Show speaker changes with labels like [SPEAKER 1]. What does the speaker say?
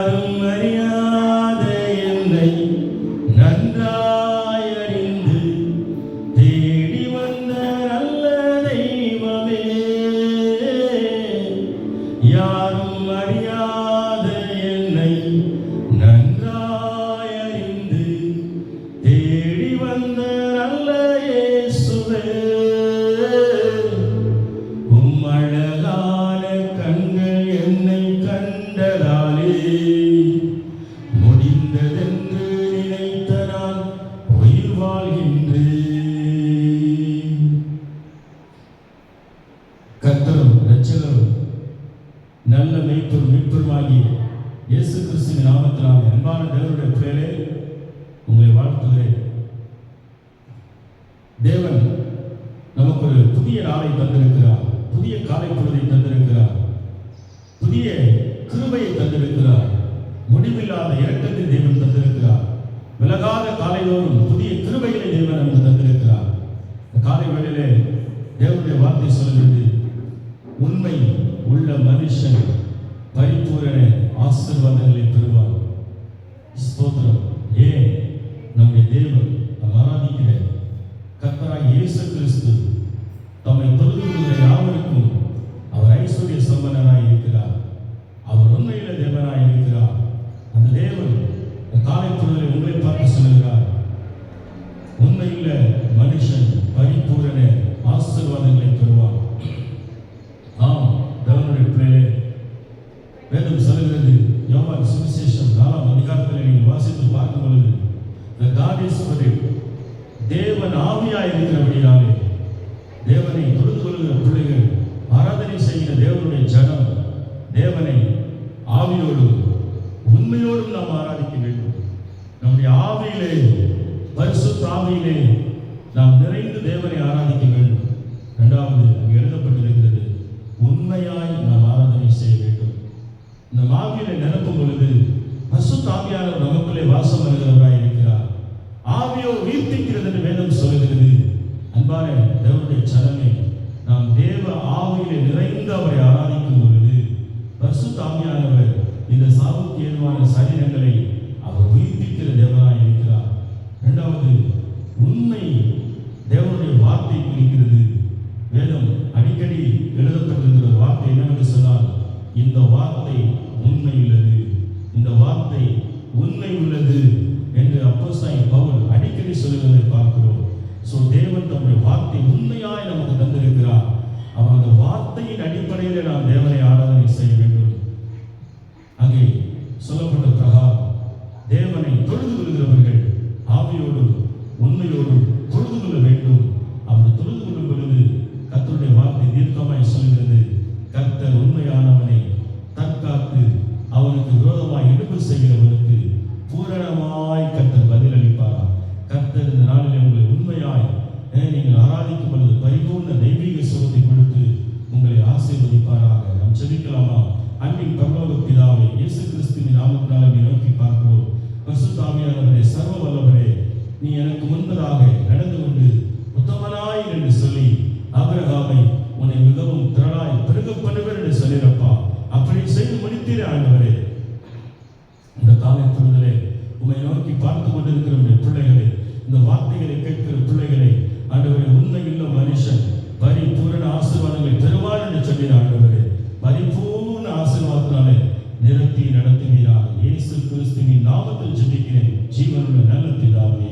[SPEAKER 1] Maria. முடிந்ததென்று நினைத்த நான் உயிர் வாழ்கின்றேன். கர்த்தரும் இரட்சகரும் நல்ல மெய்ப்பரும் மீட்பருமாகிய இயேசு கிறிஸ்துவின் நாமத்தினாலே அன்பான தேவனுடைய பிள்ளைகளே உங்களை வாழ்த்துகிறேன். தேவன் நமக்கு ஒரு புதிய நாளை தந்திருக்கிறார். புதிய காலை பொழுதை தந்திருக்கிறார். புதிய கிருபையை முடிவில்லாத இரக்கத்தை தேவன் தந்திருக்கிறார். விலகாத காலைதோறும் புதிய கிருபைகளை தேவன் நமக்கு தந்திருக்கிறார். காலை வேளையிலே தேவனுடைய வார்த்தை சொல்லுகிறது உண்மை உள்ள மனுஷன் பரிபூரண ஆசிர்வாதங்களை பெறுவார். ஸ்தோத்திரம். ஏன்? நம்முடைய தேவன் நாம் ஆராதிக்கிற கர்த்தராய் இயேசு கிறிஸ்து தம்மை தொழுது கொள்கிற யாவருக்கும் அவர் ஐஸ்வர்ய சம்பந்தனாய் இருக்கிறார் அவர் உண்மையில தேவனாய் இருக்கிறார் அந்த தேவன் இந்த காலை பொழுதில் உங்களை பார்த்து சொல்லுகிறார் உண்மையுள்ள மனுஷன் பரிபூரண ஆசீர்வாதங்களை பெறுவான் ஆம் தேவனுடைய பிள்ளைகளே வேதம் சொல்கிறது யோவான் சுவிசேஷம் நாலாம் அதிகாரத்தில் நீங்கள் வாசித்து பார்க்கும் பொழுது த காடீஸ்வரி தேவன் ஆவியாய் இருக்கிறபடியாலே தேவனை தொழுது கொள்கிற பிள்ளைகள் ஆராதனை செய்கிற தேவனுடைய ஜனம் தேவனை ஆவியோடும் உண்மையோடும் நாம் ஆராதிக்க வேண்டும். நம்முடைய ஆவியிலே பரிசுத்த ஆவியிலே நாம் நிறைந்து தேவனை ஆராதிக்க வேண்டும். இரண்டாவது எழுதப்பட்டிருக்கிறது உண்மையாய் நாம் ஆராதனை செய்ய வேண்டும். இந்த ஆவியிலே நிரப்பும் பொழுது பசுத்த நமக்குள்ளே வாசம் வருகிறவராய் இருக்கிறார். ஆவியோ உயிர்ப்பிக்கிறது என்று வேதம் சொல்கிறது அன்பான தேவனுடைய சனமே நாம் தேவ ஆவியிலே நிறைந்து அவரை ஆராதிக்கும் பொழுது பசு ஆவியானவர் இந்த சாவுக்கு ஏதுவான சரீரங்களை அவர் உயிர்ப்பிக்கிற தேவனாய் இருக்கிறார் இரண்டாவது உண்மை தேவனுடைய வார்த்தை குறிக்கிறது வேதம் அடிக்கடி எழுதப்பட்டிருக்கிற ஒரு வார்த்தை என்னவென்று சொன்னால் இந்த வார்த்தை உண்மை உள்ளது இந்த வார்த்தை உண்மை உள்ளது என்று அப்போஸ்தலன் பவுல் அடிக்கடி சொல்லுவதை பார்க்கிறோம். ஸோ தேவன் தம்முடைய வார்த்தை உண்மையாய் நமக்கு தந்திருக்கிறார். அவர் அந்த வார்த்தையின் அடிப்படையில் நாம் தேவனை ஆராதனை செய்ய வேண்டும். அங்கே சொல்லப்பட்ட பிரகாரம் தேவனை தொழுது கொள்கிறவர்கள் ஆவியோடும் உண்மையோடும் நாளில் உங்களை உண்மையாய் நீங்கள் ஆராதிக்கும் பொழுது பரிபூர்ண தெய்வீக சுகத்தை கொடுத்து உங்களை ஆசீர்வதிப்பாராக. நாம் செபிக்கலாமா அன்பின் பரலோக பிதாவை இயேசு கிறிஸ்துவின் நாமத்தினால நோக்கி பார்க்கிறோம். பரிசுத்தாவியானவரே சர்வ வல்லவரே நீ எனக்கு முன்பதாக நடந்து கொண்டு உத்தமனாய் என்று சொல்லி ஆபிரகாமை உன்னை மிகவும் திரளாய் பெருக பண்ணுவர் என்று சொல்லியிருப்பா அப்படி செய்து முடித்தீர் ஆண்டவரே. இந்த காலை பொழுதிலே உம்மை நோக்கி பார்த்து கொண்டிருக்கிற உடைய பிள்ளைகளே இந்த வார்த்தைகளை கேட்கிற பிள்ளைகளை ஆண்டவரே உண்மையுள்ள மனுஷன் பரிபூரண ஆசீர்வாதங்களை பெறுவார் என்று சொல்லின ஆண்டவரே பரிபூர்ண ஆசீர்வாதத்தினாலே நிரப்பி நடத்துகிறார் இயேசு கிறிஸ்துவின் நாமத்தில் ஜெபிக்கிறேன். ஜீவனுள்ள நல்ல பிதாவே.